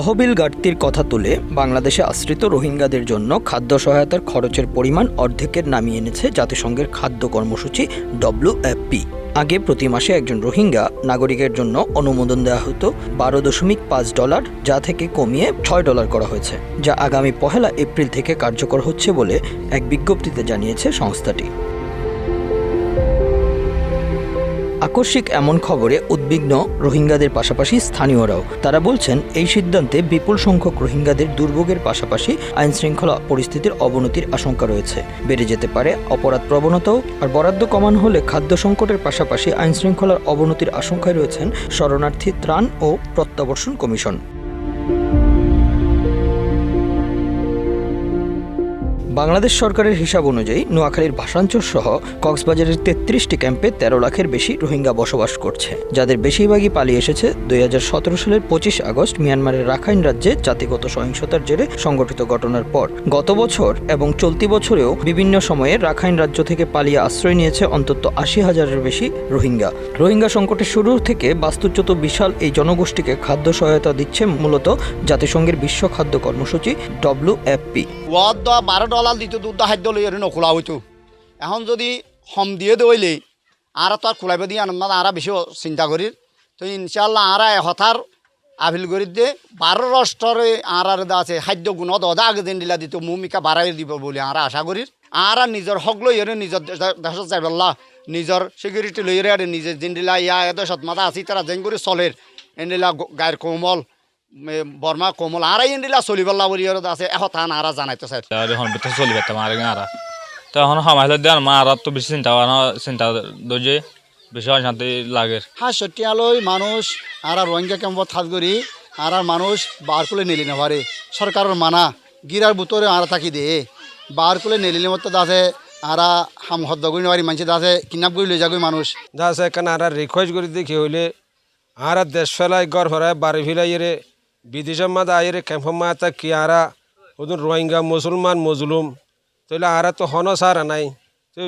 তহবিল ঘাটতির কথা তুলে বাংলাদেশে আশ্রিত রোহিঙ্গাদের জন্য খাদ্য সহায়তার খরচের পরিমাণ অর্ধেকের নামিয়ে এনেছে জাতিসংঘের খাদ্য কর্মসূচি ডব্লিউএফপি আগে প্রতি মাসে একজন রোহিঙ্গা নাগরিকের জন্য অনুমোদন দেওয়া হতো বারো দশমিক পাঁচ ডলার, যা থেকে কমিয়ে ছয় ডলার করা হয়েছে, যা আগামী পহেলা এপ্রিল থেকে কার্যকর হচ্ছে বলে এক বিজ্ঞপ্তিতে জানিয়েছে সংস্থাটি। আকস্মিক এমন খবরে উদ্বিগ্ন রোহিঙ্গাদের পাশাপাশি স্থানীয়রাও। তারা বলছেন, এই সিদ্ধান্তে বিপুল সংখ্যক রোহিঙ্গাদের দুর্ভোগের পাশাপাশি আইনশৃঙ্খলা পরিস্থিতির অবনতির আশঙ্কা রয়েছে। বেড়ে যেতে পারে অপরাধ প্রবণতাও, আর বরাদ্দ কমান হলে খাদ্য সংকটের পাশাপাশি আইনশৃঙ্খলার অবনতির আশঙ্কায় রয়েছেন শরণার্থী ত্রাণ ও প্রত্যাবর্ষণ কমিশন। বাংলাদেশ সরকারের হিসাব অনুযায়ী নোয়াখালীর ভাষাঞ্চর সহ কক্সবাজারের তেত্রিশটি ক্যাম্পে তেরো লাখের বেশি রোহিঙ্গা বসবাস করছে। যাদের বেশিরভাগই পালিয়ে এসেছে দুই হাজার সতেরো সালের পঁচিশ আগস্ট মিয়ানমারের রাখাইন রাজ্যে জাতিগত সহিংসতার জেরে সংগঠিত ঘটনার পর। গত বছর এবং চলতি বছরেও বিভিন্ন সময়ে রাখাইন রাজ্য থেকে পালিয়ে আশ্রয় নিয়েছে অন্তত আশি হাজারের বেশি রোহিঙ্গা। রোহিঙ্গা সংকটের শুরু থেকে বাস্তুচ্যুত বিশাল এই জনগোষ্ঠীকে খাদ্য সহায়তা দিচ্ছে মূলত জাতিসংঘের বিশ্ব খাদ্য কর্মসূচি ডব্লিউএফপি দা বারো ডলার দিত দুধ খাদ্য লই নখোলা হইতো এখন যদি হম দিয়ে দইলে আর তো আর খোলাইব দিয়ে, আনন্দ আরা বেশি চিন্তা করি তো ইনশাল্লাহ আরা হঠার আভিল করি দে বারো রাষ্ট্রে আর আর আছে, খাদ্য গুণ দদা আগে দিন দিলা দিত মুমিকা বাড়াই দিব বলে আরা আশা করি আর নিজের হক লই এর নিজের দেশ- দেশত যাই বললা নিজের সিকিউরিটি লই এর নিজের দিন দিলা, ইয়া এদেশত মাথা আছি তারা যেন করে চলের এনিলা গায়ের কোমল বর্মা কোমল আর ইন্দিলা চলিবল্লা বলি আছে এশ টান আরা জানাইতো স্যার এখন বেতন চলি পেতাম আর আরা তো এখন সময় দেন মা আর তো বেশি চিন্তা করা চিন্তা দোজে বেশি অশান্তি লাগে। হ্যাঁ সটিয়ালৈ মানুষ আর রোহিঙ্গা ক্যাম্পত হাত করি আর মানুষ বার করে নিলি না পারে সরকারের মানা গিরার বুতরে আর থাকি দে। বার করে নিলিলে মতো দাসে আর হাম হদ্দ করি নেবারি মানুষ দাসে কিডন্যাপ করে লৈ যাগৈ মানুষ। যাচ্ছে এখানে আর রিকোয়েস্ট করে দেখি হইলে আর দেশ ফেলাই গড় ফেরায় বাড়ি ফিলাই বিদেশের মাঝে আইরে ক্যাম্পের মাথা কি আরা ওদের রোহিঙ্গা মুসলমান মজলুম তাহলে আরা তো হন সারা নাই তো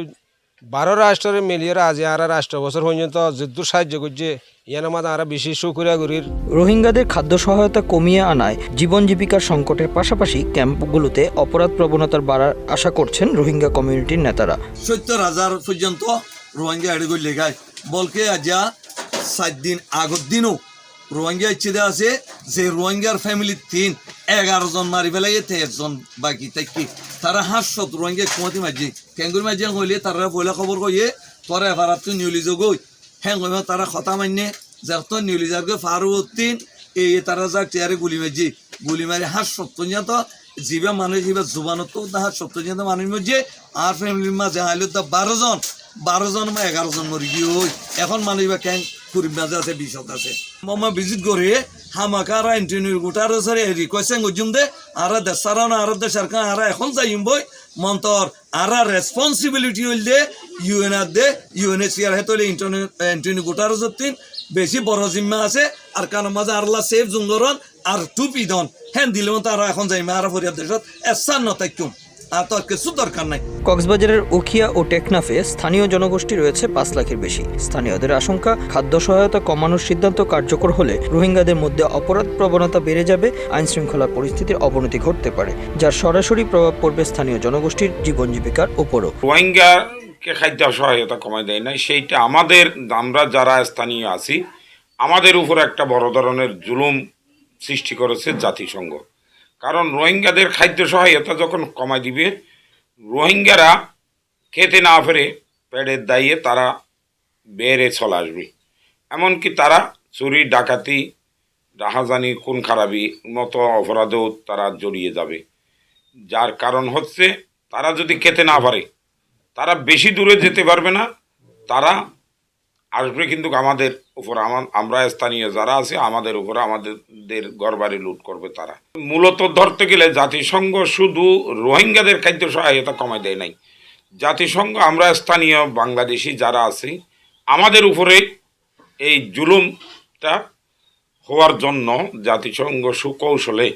বারো রাষ্ট্রের মিলিয়ে আজি আর রাষ্ট্র বছর পর্যন্ত যুদ্ধ সাহায্য করছে ইয়ার মাঝে আরা বেশি সুকুরিয়া করির রোহিঙ্গাদের খাদ্য সহায়তা কমিয়ে আনায় জীবন জীবিকার সংকটের পাশাপাশি ক্যাম্পগুলোতে অপরাধ প্রবণতার বাড়ার আশা করছেন রোহিঙ্গা কমিউনিটির নেতারা সত্তর হাজার পর্যন্ত রোহিঙ্গা এড়ে লেগায়। বলকে আজা সাত দিন আগর দিনও রোহিঙ্গা ইচ্ছে দেওয়া আছে যে রোহিঙ্গার ফ্যামিলি তিন, এগারো জন মারি পেলাই একজন বাকি থাকি। তারা হাসত রোহিঙ্গা কুমাতি মাঝি কেঙ্গুরি মাঝি হইলে তারা বইলা খবর কইয়ে, তোরা এবার তো নিউলিজ গই হ্যাঁ তারা কথা মান্য যার তো নিউলিজার গই ফারুদ্দিন এই তারা যাক চেয়ারে গুলি মাঝি গুলি মারি হাস সত্য তো, জিবা মানুষ, জিবা জুবানত তাহার সত্য মানুষ মধ্যে আর ফ্যামিলির মাঝে হাইলে তো বারো জন বারো জন বা এগারো জন মরি গিয়ে এখন মানুষ বা ক্যাং কুড়ির মাঝে আছে বিশত আছে। মামা ভিজিট করে হামাকা আর ইন্টারনিউ গোটার সারে রিকোয়েস্ট গজুম দে, আর দেশারা না, আর দেশের কান আর এখন যাইম বই। মন্তর, আর রেসপন্সিবিলিটি হইল দে ইউএন আর দে ইউএনএসিআর হেতলে ইন্টারনিউ ইন্টারনিউ গোটার যতীন বেশি বড় জিম্মা আছে, আর কারণ মাঝে আরলা সেফ জুঙ্গরন আর টুপি হ্যাঁ দিলে মতো আর এখন যাইমা, আর ফরিয়াদ দেশত এসান নতাইকুম আর তোর কিছু দরকার নাই। কক্সবাজারের উখিয়া ও টেকনাফে স্থানীয় জনগোষ্ঠী রয়েছে পাঁচ লাখের বেশি। স্থানীয়দের আশঙ্কা খাদ্য সহায়তা কমানোর সিদ্ধান্ত কার্যকর হলে রোহিঙ্গাদের মধ্যে অপরাধ প্রবণতা বেড়ে যাবে আইন শৃঙ্খলার পরিস্থিতির অবনতি ঘটতে পারে যার সরাসরি প্রভাব পড়বে স্থানীয় জনগোষ্ঠীর জীবন জীবিকার উপরও। রোহিঙ্গাকে খাদ্য সহায়তা কমাই দেয় নাই সেইটা আমাদের আমরা যারা স্থানীয় আছি আমাদের উপর একটা বড় ধরনের জুলুম সৃষ্টি করেছে জাতিসংঘ। কারণ রোহিঙ্গাদের খাদ্য সহায়তা যখন কমাই দিবে, রোহিঙ্গারা খেতে না ফেরে পেটের দায়ে তারা বেড়ে চলে আসবে। এমনকি তারা চুরি, ডাকাতি রাহাজানি খুন খারাপি মতো অপরাধেও তারা জড়িয়ে যাবে। যার কারণ হচ্ছে, তারা যদি খেতে না পারে, তারা বেশি দূরে যেতে পারবে না, তারা আসবে কিন্তু আমাদের উপর আমার আমরা স্থানীয় যারা আছে, আমাদের উপরে আমাদের ঘরবাড়ি লুট করবে তারা। মূলত ধরতে গেলে জাতিসংঘ শুধু রোহিঙ্গাদের খাদ্য সহায়তা কমাই দেয় নাই। জাতিসংঘ, আমরা স্থানীয় বাংলাদেশি যারা আছি, আমাদের উপরে এই জুলুমটা হওয়ার জন্য জাতিসংঘ সুকৌশলে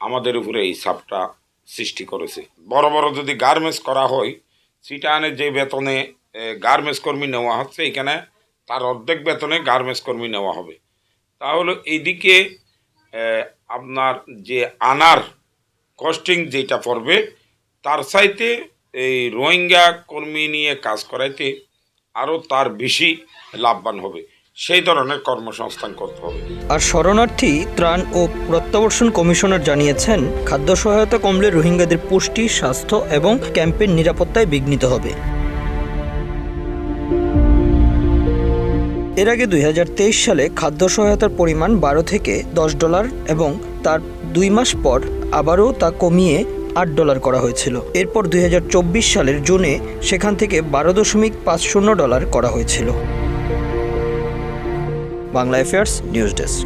আমাদের উপরে এই চাপটা সৃষ্টি করেছে। বড় বড় যদি গার্মেন্টস করা হয় সিটানের যে বেতনে গার্মেন্টস কর্মী নেওয়া হচ্ছে, এখানে তার অর্ধেক বেতনে গার্মেন্টস কর্মী নেওয়া হবে। তাহলে এইদিকে আপনার যে আনার কস্টিং যেটা পড়বে, তার চাইতে এই রোহিঙ্গা কর্মী নিয়ে কাজ করাইতে আরও তার বেশি লাভবান হবে। সেই ধরনের কর্মসংস্থান করতে হবে। আর শরণার্থী ত্রাণ ও প্রত্যাবর্ষণ কমিশনার জানিয়েছেন, খাদ্য সহায়তা কমলে রোহিঙ্গাদের পুষ্টি, স্বাস্থ্য এবং ক্যাম্পের নিরাপত্তায় বিঘ্নিত হবে। এর আগে দুই হাজার তেইশ সালে খাদ্য সহায়তার পরিমাণ বারো থেকে দশ ডলার এবং তার দুই মাস পর আবারও তা কমিয়ে আট ডলার করা হয়েছিল। এরপর দুই হাজার চব্বিশ সালের জুনে সেখান থেকে বারো দশমিক পাঁচ শূন্য ডলার করা হয়েছিল। Bangla affairs news desk.